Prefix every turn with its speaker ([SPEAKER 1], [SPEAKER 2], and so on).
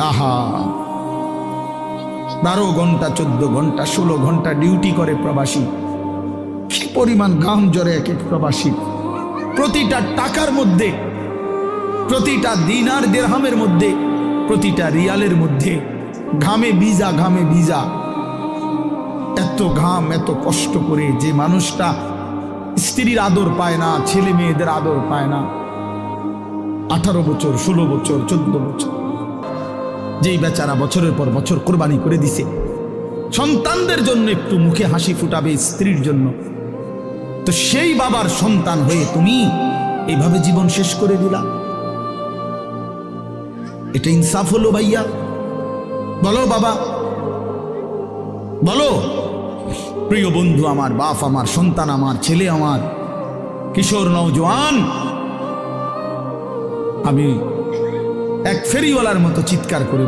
[SPEAKER 1] আহা। বারো ঘণ্টা, চোদ্দ ঘণ্টা, ষোলো ঘণ্টা ডিউটি করে প্রবাসী। কি পরিমাণ গাম জ্বরে এক এক প্রবাসী। প্রতিটা টাকার মধ্যে, প্রতিটা দিনার দেড়হামের মধ্যে, প্রতিটা রিয়ালের মধ্যে, ঘামে ভিজা ঘামে ভিজা। এত ঘাম, এত কষ্ট করে যে মানুষটা স্ত্রীর আদর পায় না, ছেলে মেয়েদের আদর পায় না। আঠারো বছর, ষোলো বছর, চোদ্দ বছর। যেই বেচারা বছরের পর বছর কোরবানি করে দিছে। সন্তানদের জন্য একটু মুখে হাসি ফুটাবে স্ত্রীর জন্য। তো সেই বাবার সন্তান হয়ে তুমি এইভাবে জীবন শেষ করে দিলা। এটা ইনসাফ হলো ভাইয়া। বলো বাবা। বলো। প্রিয় বন্ধু আমার, বাপ আমার, সন্তান আমার, ছেলে আমার, কিশোর নৌজওয়ান আমি এক ফেরিওয়ালার মতো চিৎকার করে